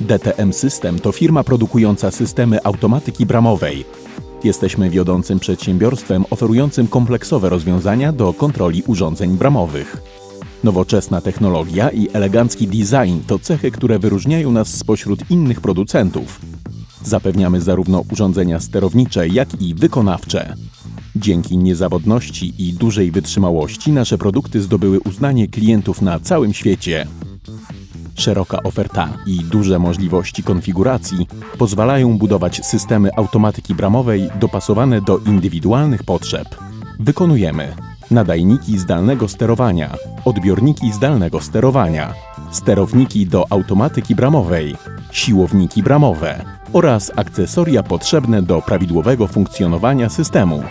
DTM System to firma produkująca systemy automatyki bramowej. Jesteśmy wiodącym przedsiębiorstwem oferującym kompleksowe rozwiązania do kontroli urządzeń bramowych. Nowoczesna technologia i elegancki design to cechy, które wyróżniają nas spośród innych producentów. Zapewniamy zarówno urządzenia sterownicze, jak i wykonawcze. Dzięki niezawodności i dużej wytrzymałości nasze produkty zdobyły uznanie klientów na całym świecie. Szeroka oferta i duże możliwości konfiguracji pozwalają budować systemy automatyki bramowej dopasowane do indywidualnych potrzeb. Wykonujemy nadajniki zdalnego sterowania, odbiorniki zdalnego sterowania, sterowniki do automatyki bramowej, siłowniki bramowe oraz akcesoria potrzebne do prawidłowego funkcjonowania systemu.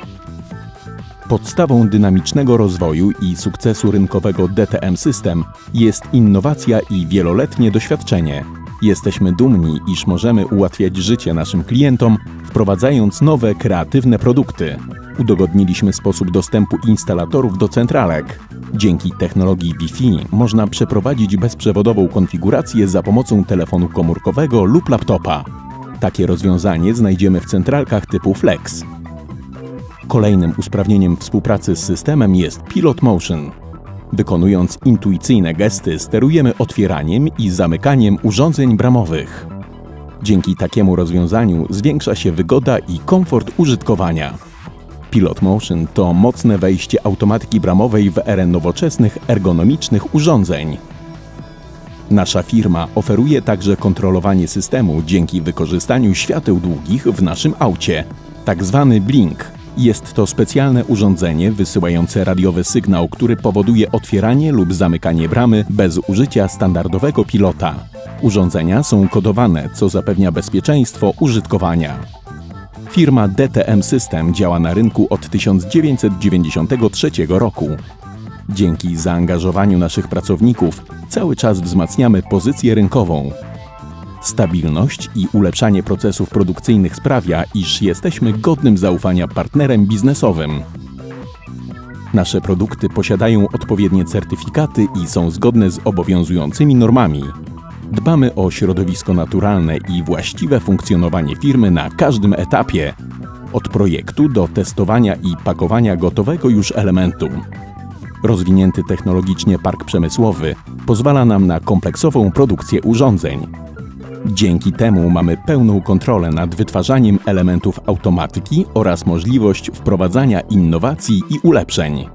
Podstawą dynamicznego rozwoju i sukcesu rynkowego DTM System jest innowacja i wieloletnie doświadczenie. Jesteśmy dumni, iż możemy ułatwiać życie naszym klientom, wprowadzając nowe, kreatywne produkty. Udogodniliśmy sposób dostępu instalatorów do centralek. Dzięki technologii Wi-Fi można przeprowadzić bezprzewodową konfigurację za pomocą telefonu komórkowego lub laptopa. Takie rozwiązanie znajdziemy w centralkach typu Flex. Kolejnym usprawnieniem współpracy z systemem jest Pilot Motion. Wykonując intuicyjne gesty, sterujemy otwieraniem i zamykaniem urządzeń bramowych. Dzięki takiemu rozwiązaniu zwiększa się wygoda i komfort użytkowania. Pilot Motion to mocne wejście automatyki bramowej w erę nowoczesnych, ergonomicznych urządzeń. Nasza firma oferuje także kontrolowanie systemu dzięki wykorzystaniu świateł długich w naszym aucie, tak zwany blink. Jest to specjalne urządzenie wysyłające radiowy sygnał, który powoduje otwieranie lub zamykanie bramy bez użycia standardowego pilota. Urządzenia są kodowane, co zapewnia bezpieczeństwo użytkowania. Firma DTM System działa na rynku od 1993 roku. Dzięki zaangażowaniu naszych pracowników cały czas wzmacniamy pozycję rynkową. Stabilność i ulepszanie procesów produkcyjnych sprawia, iż jesteśmy godnym zaufania partnerem biznesowym. Nasze produkty posiadają odpowiednie certyfikaty i są zgodne z obowiązującymi normami. Dbamy o środowisko naturalne i właściwe funkcjonowanie firmy na każdym etapie, od projektu do testowania i pakowania gotowego już elementu. Rozwinięty technologicznie park przemysłowy pozwala nam na kompleksową produkcję urządzeń. Dzięki temu mamy pełną kontrolę nad wytwarzaniem elementów automatyki oraz możliwość wprowadzania innowacji i ulepszeń.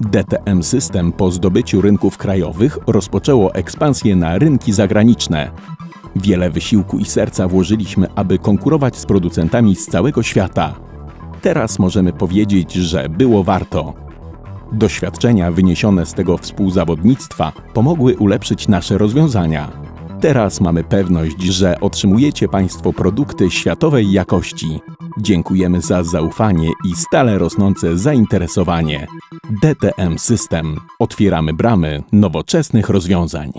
DTM System po zdobyciu rynków krajowych rozpoczęło ekspansję na rynki zagraniczne. Wiele wysiłku i serca włożyliśmy, aby konkurować z producentami z całego świata. Teraz możemy powiedzieć, że było warto. Doświadczenia wyniesione z tego współzawodnictwa pomogły ulepszyć nasze rozwiązania. Teraz mamy pewność, że otrzymujecie Państwo produkty światowej jakości. Dziękujemy za zaufanie i stale rosnące zainteresowanie. DTM System. Otwieramy bramy nowoczesnych rozwiązań.